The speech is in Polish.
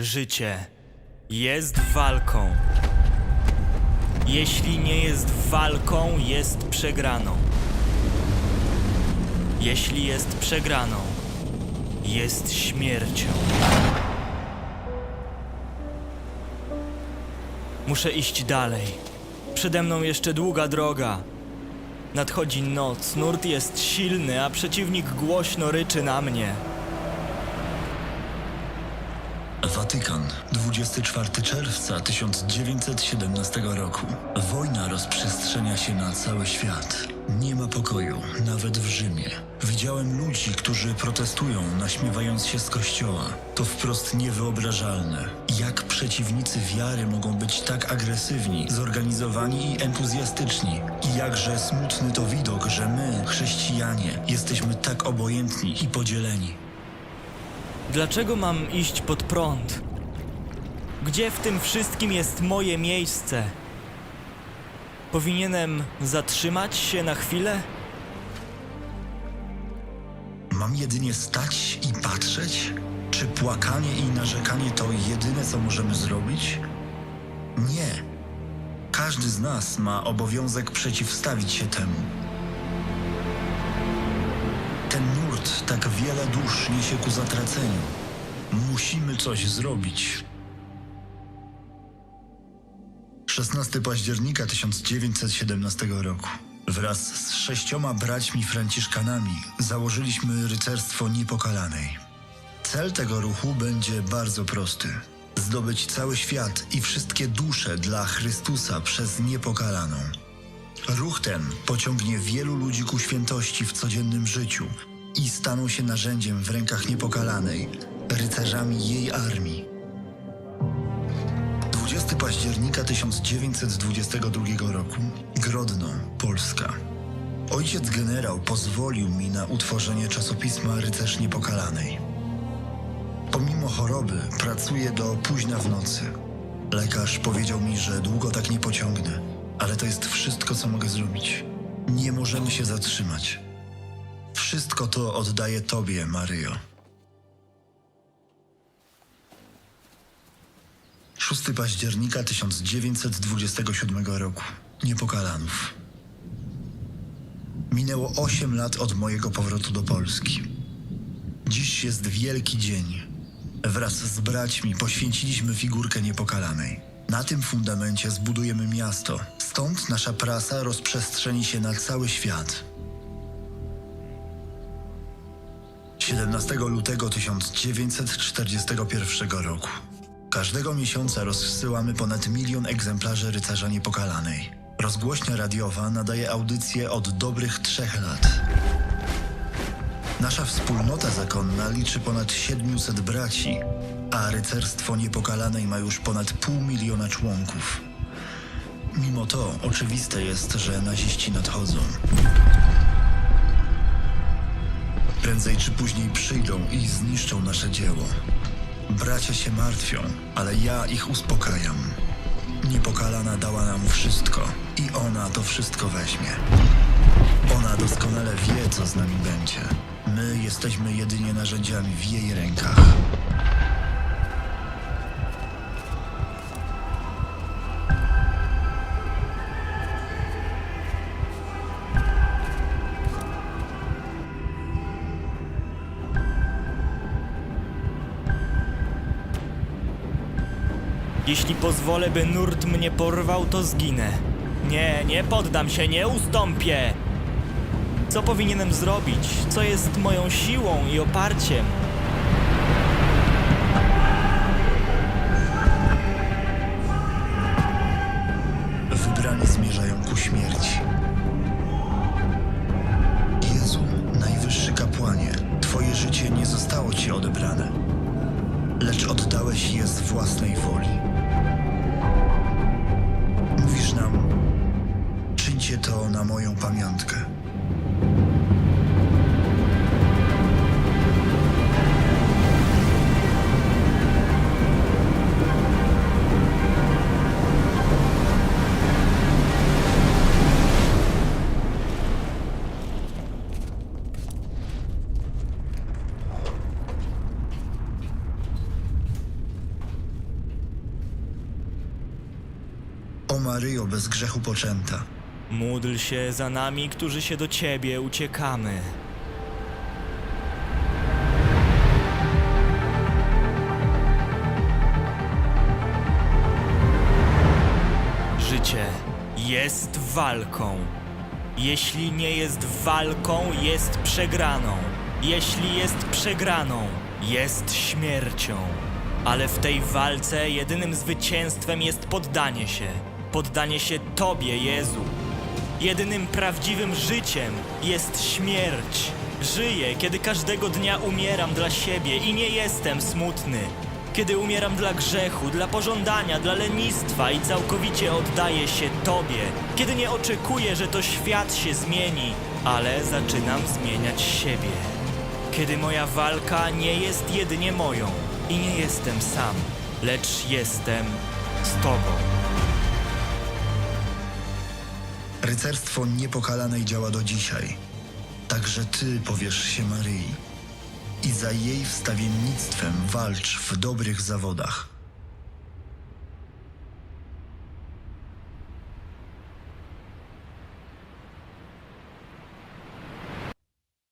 Życie jest walką. Jeśli nie jest walką, jest przegraną. Jeśli jest przegraną, jest śmiercią. Muszę iść dalej. Przede mną jeszcze długa droga. Nadchodzi noc, nurt jest silny, a przeciwnik głośno ryczy na mnie. Watykan, 24 czerwca 1917 roku. Wojna rozprzestrzenia się na cały świat. Nie ma pokoju, nawet w Rzymie. Widziałem ludzi, którzy protestują, naśmiewając się z kościoła. To wprost niewyobrażalne. Jak przeciwnicy wiary mogą być tak agresywni, zorganizowani i entuzjastyczni? I jakże smutny to widok, że my, chrześcijanie, jesteśmy tak obojętni i podzieleni. Dlaczego mam iść pod prąd? Gdzie w tym wszystkim jest moje miejsce? Powinienem zatrzymać się na chwilę? Mam jedynie stać i patrzeć? Czy płakanie i narzekanie to jedyne, co możemy zrobić? Nie. Każdy z nas ma obowiązek przeciwstawić się temu. Tak wiele dusz niesie ku zatraceniu. Musimy coś zrobić. 16 października 1917 roku. Wraz z sześcioma braćmi Franciszkanami założyliśmy Rycerstwo Niepokalanej. Cel tego ruchu będzie bardzo prosty: zdobyć cały świat i wszystkie dusze dla Chrystusa przez Niepokalaną. Ruch ten pociągnie wielu ludzi ku świętości w codziennym życiu i staną się narzędziem w rękach Niepokalanej, rycerzami jej armii. 20 października 1922 roku, Grodno, Polska. Ojciec generał pozwolił mi na utworzenie czasopisma Rycerz Niepokalanej. Pomimo choroby pracuję do późna w nocy. Lekarz powiedział mi, że długo tak nie pociągnę, ale to jest wszystko, co mogę zrobić. Nie możemy się zatrzymać. Wszystko to oddaję Tobie, Maryjo. 6 października 1927 roku. Niepokalanów. Minęło 8 lat od mojego powrotu do Polski. Dziś jest wielki dzień. Wraz z braćmi poświęciliśmy figurkę niepokalanej. Na tym fundamencie zbudujemy miasto. Stąd nasza prasa rozprzestrzeni się na cały świat. 17 lutego 1941 roku. Każdego miesiąca rozsyłamy ponad milion egzemplarzy Rycerza Niepokalanej. Rozgłośnia radiowa nadaje audycje od dobrych trzech lat. Nasza wspólnota zakonna liczy ponad 700 braci, a Rycerstwo Niepokalanej ma już ponad pół miliona członków. Mimo to oczywiste jest, że naziści nadchodzą. Prędzej czy później przyjdą i zniszczą nasze dzieło. Bracia się martwią, ale ja ich uspokajam. Niepokalana dała nam wszystko i ona to wszystko weźmie. Ona doskonale wie, co z nami będzie. My jesteśmy jedynie narzędziami w jej rękach. Jeśli pozwolę, by nurt mnie porwał, to zginę. Nie, nie poddam się, nie ustąpię. Co powinienem zrobić? Co jest moją siłą i oparciem? Wybrani zmierzają ku śmierci. Jezu, najwyższy kapłanie, Twoje życie nie zostało Ci odebrane, lecz oddałeś je z własnej woli. Macie to na moją pamiątkę. O Maryjo bez grzechu poczęta. Módl się za nami, którzy się do Ciebie uciekamy. Życie jest walką. Jeśli nie jest walką, jest przegraną. Jeśli jest przegraną, jest śmiercią. Ale w tej walce jedynym zwycięstwem jest poddanie się. Poddanie się Tobie, Jezu. Jedynym prawdziwym życiem jest śmierć. Żyję, kiedy każdego dnia umieram dla siebie i nie jestem smutny. Kiedy umieram dla grzechu, dla pożądania, dla lenistwa i całkowicie oddaję się Tobie. Kiedy nie oczekuję, że to świat się zmieni, ale zaczynam zmieniać siebie. Kiedy moja walka nie jest jedynie moją i nie jestem sam, lecz jestem z Tobą. Rycerstwo niepokalanej działa do dzisiaj. Także ty powiesz się Maryi i za jej wstawiennictwem walcz w dobrych zawodach.